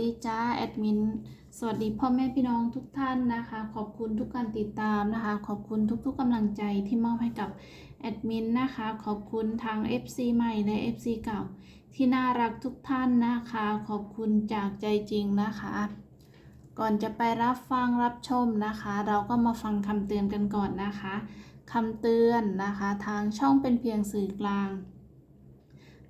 ดีจ้าแอดมิน สวัสดีพ่อแม่พี่น้องทุกท่านนะคะ ขอบคุณทุกการติดตามนะคะ ขอบคุณทุกๆกำลังใจที่มอบให้กับแอดมินนะคะ ขอบคุณทาง FC ใหม่และ FC เก่า ที่น่ารักทุกท่านนะคะ ขอบคุณจากใจจริงนะคะ ก่อนจะไปรับฟังรับชมนะคะ เราก็มาฟังคำเตือนกันก่อนนะคะคำเตือนนะคะ ทางช่องเป็นเพียงสื่อกลาง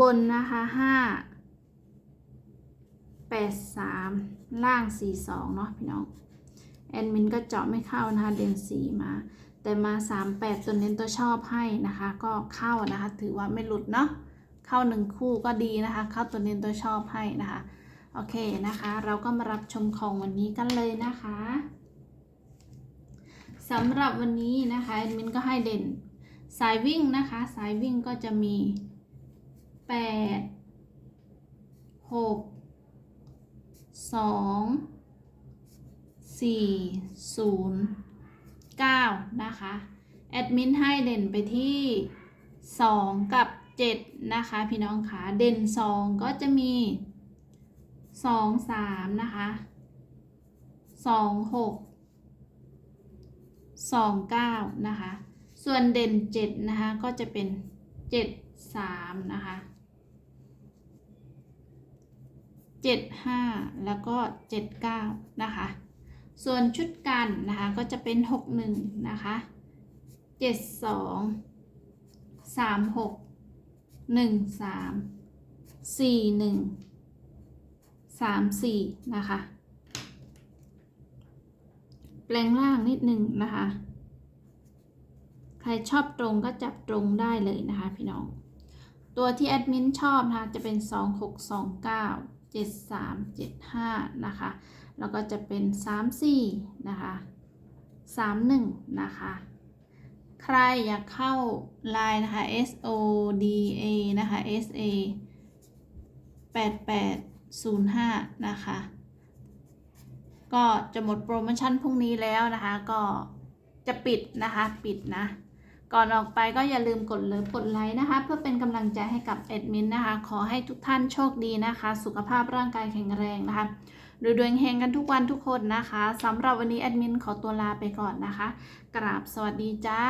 บนนะคะห้าแปดสามล่างสี่สองเนาะพี่น้อง แอดมินก็เจาะไม่เข้านะคะ เด่นสีมา แต่มาสามแปดตัวเน้นตัวชอบให้นะคะ ก็เข้านะคะ ถือว่าไม่หลุดเนาะ เข้าหนึ่งคู่ก็ดีนะคะ เข้าตัวเน้นตัวชอบให้นะคะ โอเคนะคะ เราก็มารับชมของวันนี้กันเลยนะคะสำหรับวันนี้นะคะแอดมินก็ให้เด่น สายวิ่งนะคะ สายวิ่งก็จะมี แปดหกสองสี่ศูนย์เก้านะคะ แอดมินให้เด่นไปที่สองกับเจ็ดนะคะ พี่น้องคะเด่นสองก็จะมีสองสามนะคะสองหกสองเก้านะคะ ส่วนเด่นเจ็ดนะคะ ก็จะเป็นเจ็ดสามนะคะ เจ็ดห้าแล้วก็เจ็ดเก้านะคะ ส่วนชุดกันนะคะก็จะเป็นหกหนึ่งนะคะเจ็ดสองสามหกหนึ่งสามสี่หนึ่งสามสี่นะคะ แปลงล่างนิดหนึ่งนะคะ ใครชอบตรงก็จับตรงได้เลยนะคะพี่น้องตัวที่แอดมินชอบนะคะจะเป็น 2 7 3 7 5 นะคะ แล้วก็จะเป็น 3 4 นะคะ 3 1 นะคะ ใครอยากเข้าไลน์นะคะ S O D A นะคะ S A 8805 นะคะ ก็จะหมดโปรโมชั่นพรุ่งนี้แล้วนะคะ ก็จะปิดนะคะ ปิดนะ ก่อนออกไปก็อย่าลืมกดเลิฟกดไลค์นะคะ เพื่อเป็นกำลังใจให้กับแอดมินนะคะ ขอให้ทุกท่านโชคดีนะคะ สุขภาพร่างกายแข็งแรงนะคะรวยๆเฮงกันทุกวันทุกคนนะคะสำหรับวันนี้แอดมินขอตัวลาไปก่อนนะคะ กราบสวัสดีจ้า